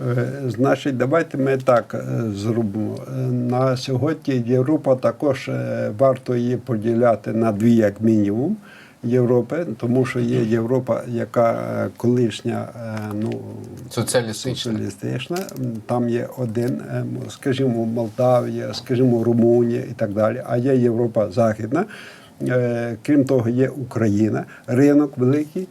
Е, Значить, давайте ми так е, зробимо. Е, На сьогодні Європа також варто її поділяти на дві, як мінімум. Європи, тому що є Європа, яка колишня, ну Соціалістична. соціалістична. Там є один, скажімо, Молдавія, скажімо, Румунія і так далі. А є Європа Західна. Крім того, є Україна, ринок великий.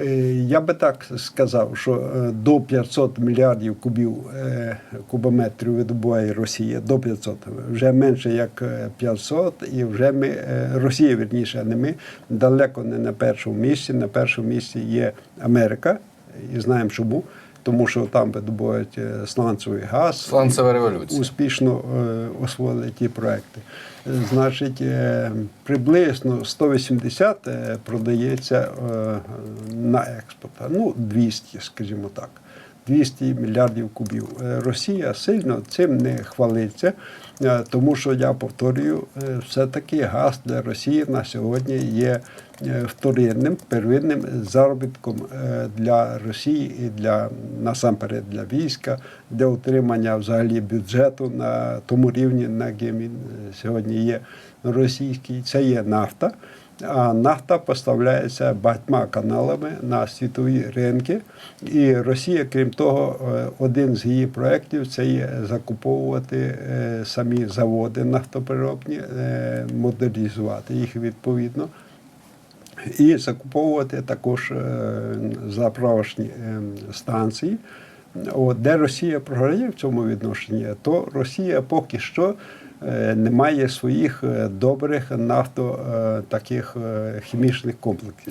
Е, Я би так сказав, що е, до 500 мільярдів кубів е, кубометрів видобуває Росія, до 500. Вже менше як е, 500, і вже ми, Росія, верніше, а не ми, далеко не на першому місці. На першому місці є Америка, і знаємо чому. Тому що там видобувають е, сланцевий газ, Сланцева революція. успішно е, освоїли ті проекти. Е, Значить, приблизно 180 е, продається на експорт. Ну, 200, скажімо так. 200 мільярдів кубів. Е, Росія сильно цим не хвалиться, е, тому що я повторюю, е, все-таки газ для Росії на сьогодні є вторинним, первинним заробітком для Росії і для насамперед для війська, для утримання взагалі бюджету на тому рівні, на яким він сьогодні є російський. Це є нафта. А нафта поставляється багатьма каналами на світові ринки. І Росія, крім того, е, один з її проєктів це є закуповувати е, самі заводи нафтопереробні, е, модернізувати їх відповідно. І закуповувати також заправочні станції. От, де Росія програє в цьому відношенні, то Росія поки що е, не має своїх е, добрих нафто е, таких хімічних комплексів.